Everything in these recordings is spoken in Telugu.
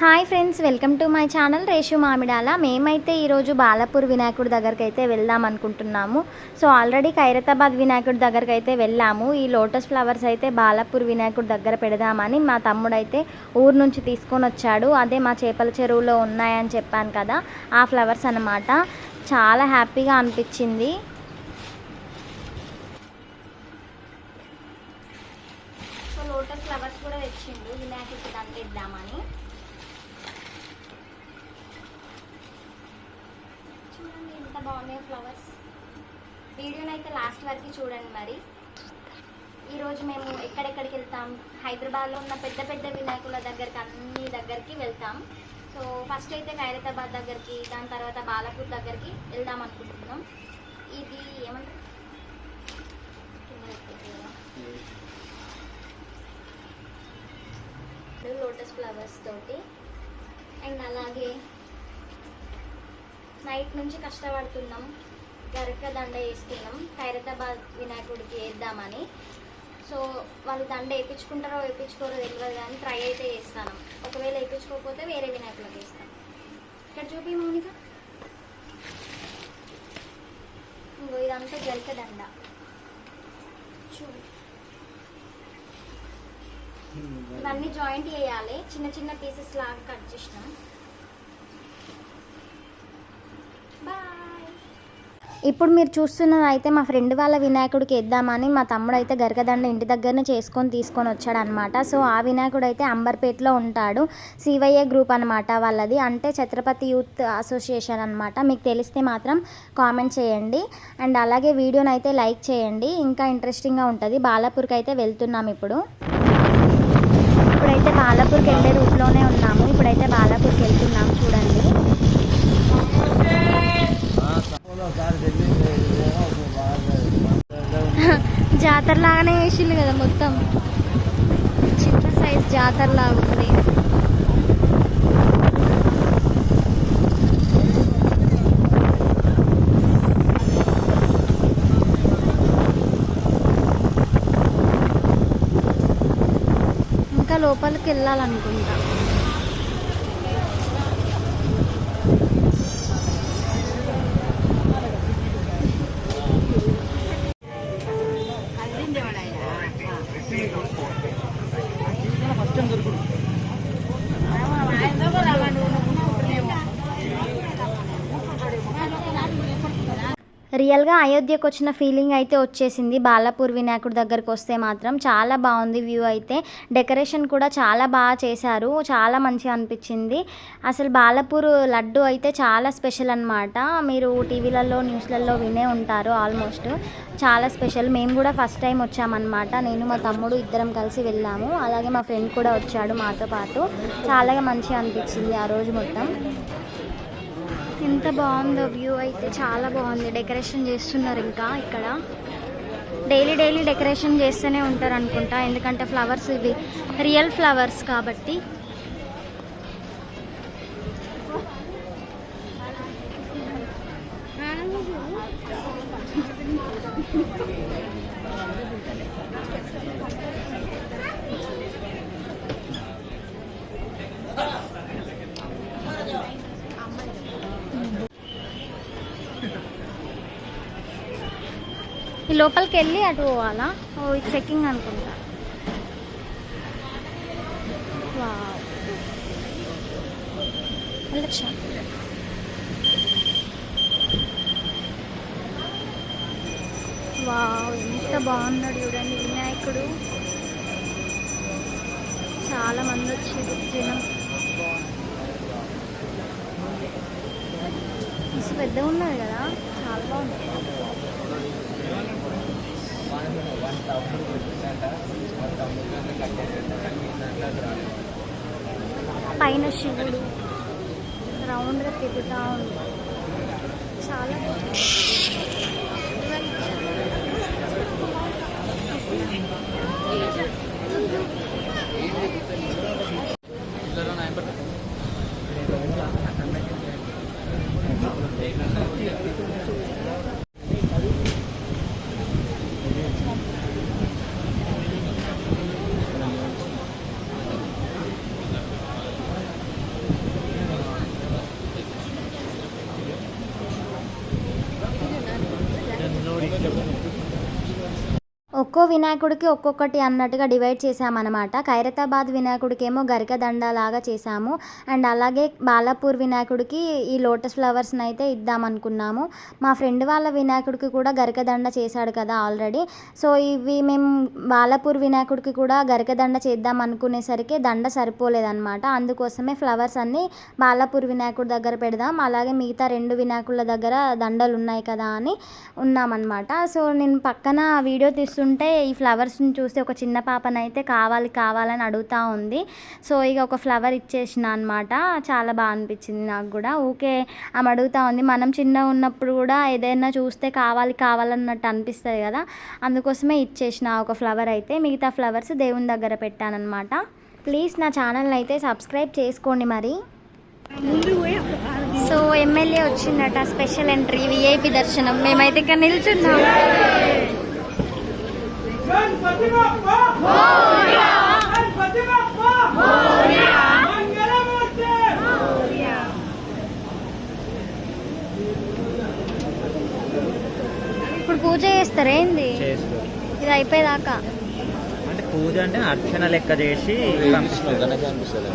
Hi friends welcome to my channel Reshu Mamidala. మేమైతే ఈరోజు బాలాపూర్ వినాయకుడి దగ్గరికి అయితే వెళ్దాం అనుకుంటున్నాము. సో ఆల్రెడీ ఖైరతాబాద్ వినాయకుడి దగ్గరికి అయితే వెళ్ళాము. ఈ లోటస్ ఫ్లవర్స్ అయితే బాలాపూర్ వినాయకుడి దగ్గర పెడదామని మా తమ్ముడైతే ఊరు నుంచి తీసుకొని వచ్చాడు. అదే మా చేపల చెరువులో ఉన్నాయని చెప్పాను కదా ఆ ఫ్లవర్స్ అన్నమాట. చాలా హ్యాపీగా అనిపించింది. లోటస్ ఫ్లవర్స్ కూడా తెచ్చిండు. వినాయకుడికి దండ ఇద్దామని చూడండి ఎంత బాగున్నాయో ఫ్లవర్స్ వీడియోని అయితే లాస్ట్ వరకు చూడండి మరి. ఈరోజు మేము ఎక్కడెక్కడికి వెళ్తాం? హైదరాబాద్లో ఉన్న పెద్ద పెద్ద వినాయకుల దగ్గరికి అన్ని దగ్గరికి వెళ్తాం. సో ఫస్ట్ అయితే ఖైరతాబాద్ దగ్గరికి దాని తర్వాత బాలాపూర్ దగ్గరికి వెళ్దాం అనుకుంటున్నాం. ఇది ఏమంటారు? లోటస్ ఫ్లవర్స్ తోటి. అండ్ అలాగే నైట్ నుంచి కష్టపడుతున్నాం. గరక దండ వేస్తున్నాం. ఖైరతాబాద్ వినాయకుడికి వేద్దామని. సో వాళ్ళు దండ వేయించుకుంటారో వేయించుకోరో తెలియదు కానీ ట్రై అయితే చేస్తాను. ఒకవేళ వేయించుకోకపోతే వేరే వినాయకులకు వేస్తాం ఇక్కడ చూపి మౌనిక. ఇంకో ఇదంతా గరిక దండ. చూడు. ఇవన్నీ జాయింట్ చేయాలి. చిన్న చిన్న పీసెస్ లాగా కట్ చేసినాం. ఇప్పుడు మీరు చూస్తున్నది అయితే మా ఫ్రెండ్ వాళ్ళ వినాయకుడికి ఇద్దామని మా తమ్ముడు అయితే గరగదండ ఇంటి దగ్గరనే చేసుకొని తీసుకొని వచ్చాడు అనమాట సో ఆ వినాయకుడు అయితే అంబర్పేటలో ఉంటాడు. సివైఏ గ్రూప్ అనమాట వాళ్ళది. అంటే ఛత్రపతి యూత్ అసోసియేషన్ అనమాట మీకు తెలిస్తే మాత్రం కామెంట్ చేయండి. అండ్ అలాగే వీడియోని అయితే లైక్ చేయండి. ఇంకా ఇంట్రెస్టింగ్గా ఉంటుంది. బాలాపూర్కి అయితే వెళ్తున్నాం ఇప్పుడు. ఇప్పుడైతే బాలాపూర్కి వెళ్ళే రూట్లోనే ఉన్నాము. ఇప్పుడైతే బాలాపూర్కి వెళ్తున్నాము చూడండి. జాతర లాగానే వేసిండు కదా మొత్తం. చిన్న సైజ్ జాతర లాగా ఉంది. ఇంకా లోపలికి వెళ్ళాలనుకుంటా రియల్గా అయోధ్యకు వచ్చిన ఫీలింగ్ అయితే వచ్చేసింది. బాలాపూర్ వినాయకుడి దగ్గరకు వస్తే మాత్రం చాలా బాగుంది వ్యూ అయితే. డెకరేషన్ కూడా చాలా బాగా చేశారు. చాలా మంచిగా అనిపించింది. అసలు బాలాపూర్ లడ్డు అయితే చాలా స్పెషల్ అనమాట మీరు టీవీలలో న్యూస్లలో వినే ఉంటారు ఆల్మోస్ట్. చాలా స్పెషల్. మేము కూడా ఫస్ట్ టైం వచ్చామన్నమాట. నేను మా తమ్ముడు ఇద్దరం కలిసి వెళ్ళాము. అలాగే మా ఫ్రెండ్ కూడా వచ్చాడు మాతో పాటు. చాలా మంచిగా అనిపించింది ఆ రోజు మొత్తం. ఎంత బాగుందో వ్యూ అయితే చాలా బాగుంది. డెకరేషన్ చేస్తున్నారు ఇంకా ఇక్కడ. డైలీ డైలీ డెకరేషన్ చేస్తూనే ఉంటారు అనుకుంటా ఎందుకంటే ఫ్లవర్స్ ఇవి రియల్ ఫ్లవర్స్ కాబట్టి. లోపలికి వెళ్ళి అటు పోవాలా? ఓ ఇది చెక్కింగ్ అనుకుంటా. వావ్. వెళ్ళొచ్చా వావ్ ఎంత బాగున్నాడు చూడండి వినాయకుడు. చాలా మంది వచ్చారు జనం. ఇసు పెద్దగా ఉన్నది కదా. చాలా బాగుంది. పైన శివుడు. రౌండ్గా తిరుగుతా ఉంది చాలా Gracias. ఒక్కో వినాయకుడికి ఒక్కొక్కటి అన్నట్టుగా డివైడ్ చేశామన్నమాట. ఖైరతాబాద్ వినాయకుడికి ఏమో గరిక దండలాగా లాగా చేసాము అండ్ అలాగే బాలాపూర్ వినాయకుడికి ఈ లోటస్ ఫ్లవర్స్ని అయితే ఇద్దామనుకున్నాము. మా ఫ్రెండ్ వాళ్ళ వినాయకుడికి కూడా గరిక దండ చేశాడు కదా ఆల్రెడీ. సో ఇవి మేము బాలాపూర్ వినాయకుడికి కూడా గరిక దండ చేద్దాం అనుకునేసరికి దండ సరిపోలేదన్నమాట. అందుకోసమే ఫ్లవర్స్ అన్నీ బాలాపూర్ వినాయకుడి దగ్గర పెడదాం. అలాగే మిగతా రెండు వినాయకుల దగ్గర దండలు ఉన్నాయి కదా అని ఉన్నామన్నమాట. సో నేను పక్కన వీడియో తీస్తుంటే ఈ ఫ్లవర్స్ని చూస్తే ఒక చిన్న పాపనైతే కావాలి కావాలని అడుగుతూ ఉంది. సో ఇక ఒక ఫ్లవర్ ఇచ్చేసిన అనమాట చాలా బాగా అనిపించింది నాకు కూడా. ఊకే ఆమె అడుగుతూ ఉంది. మనం చిన్న ఉన్నప్పుడు కూడా ఏదైనా చూస్తే కావాలి కావాలన్నట్టు అనిపిస్తుంది కదా. అందుకోసమే ఇచ్చేసిన ఒక ఫ్లవర్ అయితే. మిగతా ఫ్లవర్స్ దేవుని దగ్గర పెట్టానమాట ప్లీజ్ నా ఛానల్ అయితే సబ్స్క్రైబ్ చేసుకోండి మరి. సో ఎమ్మెల్యే వచ్చిందట స్పెషల్ ఎంట్రీ విఐపి దర్శనం. మేమైతే ఇక్కడ నిల్చున్నాం. ఇప్పుడు పూజ చేస్తారా ఏంది? చేస్తారు. ఇది అయిపోయేదాకా? అంటే పూజ అంటే అర్చన లెక్క చేసి పంపిస్తారు.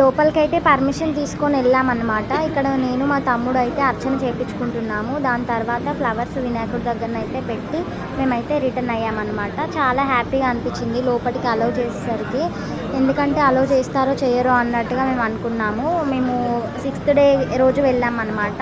లోపలికైతే పర్మిషన్ తీసుకొని వెళ్ళామన్నమాట. ఇక్కడ నేను మా తమ్ముడు అయితే అర్చన చేయించుకుంటున్నాము దాని తర్వాత ఫ్లవర్స్ వినాయకుడి దగ్గర అయితే పెట్టి మేమైతే రిటర్న్ అయ్యామన్నమాట. చాలా హ్యాపీగా అనిపించింది లోపలికి అలౌ చేసేసరికి. ఎందుకంటే అలో చేస్తారో చేయరో అన్నట్టుగా మేము అనుకున్నాము. మేము సిక్స్త్ డే రోజు వెళ్ళామన్నమాట.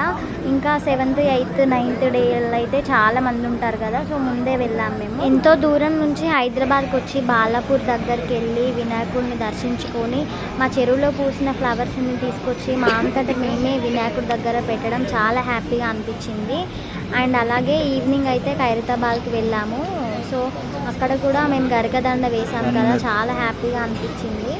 ఇంకా సెవెంత్ ఎయిత్ నైన్త్ డే అయితే చాలా మంది ఉంటారు కదా సో ముందే వెళ్ళాం మేము. ఎంతో దూరం నుంచి హైదరాబాద్కి వచ్చి బాలాపూర్ దగ్గరికి వెళ్ళి వినాయకుడిని దర్శించుకొని మా చెరువులో పూసిన ఫ్లవర్స్ని తీసుకొచ్చి మా అంతటి మేమే వినాయకుడి దగ్గర పెట్టడం చాలా హ్యాపీగా అనిపించింది. అండ్ అలాగే ఈవినింగ్ అయితే ఖైరతాబాద్కి వెళ్ళాము. సో అక్కడ కూడా మేము గరకదండ వేసాం కదా చాలా హ్యాపీగా అనిపించింది.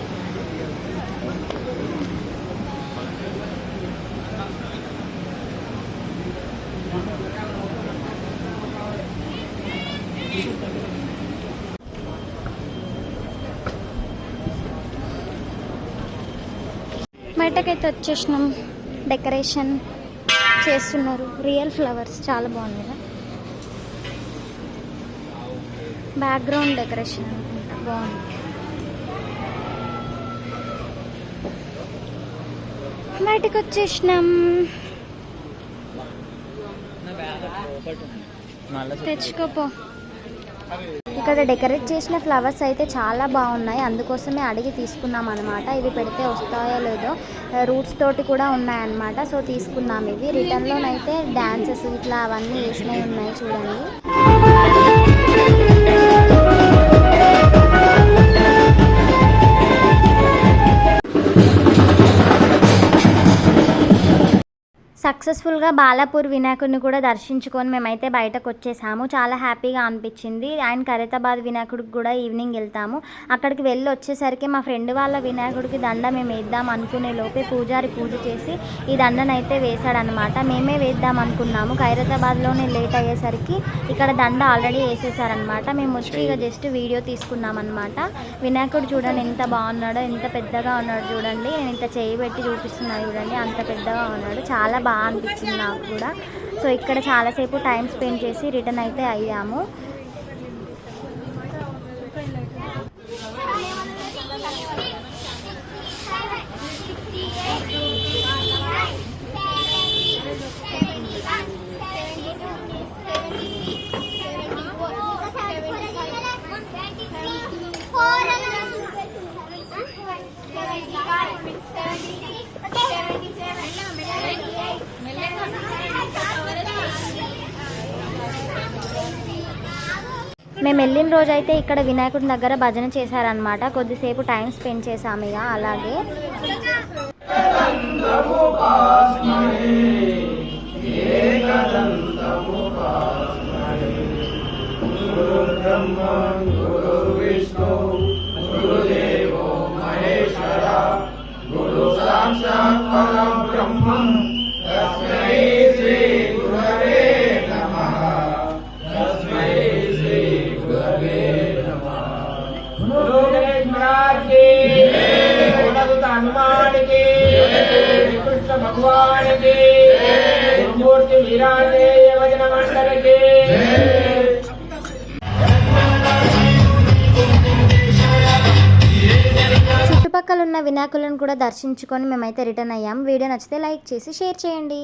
బయటకైతే వచ్చేసినాం. డెకరేషన్ చేస్తున్నారు. రియల్ ఫ్లవర్స్ చాలా బాగుంది కదా. బ్యాక్గ్రౌండ్ డెకరేషన్ అనుకుంటా బాగుంది. బయటకు వచ్చేసినాం తెచ్చుకోపో. ఇక్కడ డెకరేట్ చేసిన ఫ్లవర్స్ అయితే చాలా బాగున్నాయి. అందుకోసమే అడిగి తీసుకున్నాం అనమాట ఇవి పెడితే వస్తాయో లేదో రూట్స్ తోటి కూడా ఉన్నాయన్నమాట. సో తీసుకున్నాం ఇవి. రిటర్న్లోనైతే డ్యాన్సెస్ ఇట్లా అవన్నీ వేసినవి ఉన్నాయి చూడండి. సక్సెస్ఫుల్గా బాలాపూర్ వినాయకుడిని కూడా దర్శించుకొని మేమైతే బయటకు వచ్చేసాము చాలా హ్యాపీగా అనిపించింది. అండ్ ఖరీతాబాద్ వినాయకుడికి కూడా ఈవినింగ్ వెళ్తాము. అక్కడికి వెళ్ళి వచ్చేసరికి మా ఫ్రెండ్ వాళ్ళ వినాయకుడికి దండ మేము వేద్దాం అనుకునే లోపే పూజారి పూజ చేసి ఈ దండనైతే వేశాడనమాట మేమే వేద్దాం అనుకున్నాము. ఖైరతాబాద్లోనే లేట్ అయ్యేసరికి ఇక్కడ దండ ఆల్రెడీ వేసేసారనమాట మేము వచ్చి ఇక జస్ట్ వీడియో తీసుకున్నాం అనమాట వినాయకుడు చూడండి ఎంత బాగున్నాడో ఎంత పెద్దగా ఉన్నాడు చూడండి. నేను ఇంత చేయి పెట్టి చూపిస్తున్నా చూడండి అంత పెద్దగా ఉన్నాడు. చాలా బాగా అనిపించింది నాకు కూడా. సో ఇక్కడ చాలాసేపు టైం స్పెండ్ చేసి రిటర్న్ అయితే అయ్యాము. మేము వెళ్ళిన రోజు అయితే ఇక్కడ వినాయకుడి దగ్గర భజన చేశారనమాట కొద్దిసేపు టైం స్పెండ్ చేసాము ఇక అలాగే. गुरु हनुमान की श्री कृष्ण भगवान की गुरुमूर्ति विराजे वजन मंडल की చుట్టుపక్కల ఉన్న వినాయకులను కూడా దర్శించుకొని మేమైతే రిటర్న్ అయ్యాం వీడియో నచ్చితే లైక్ చేసి షేర్ చేయండి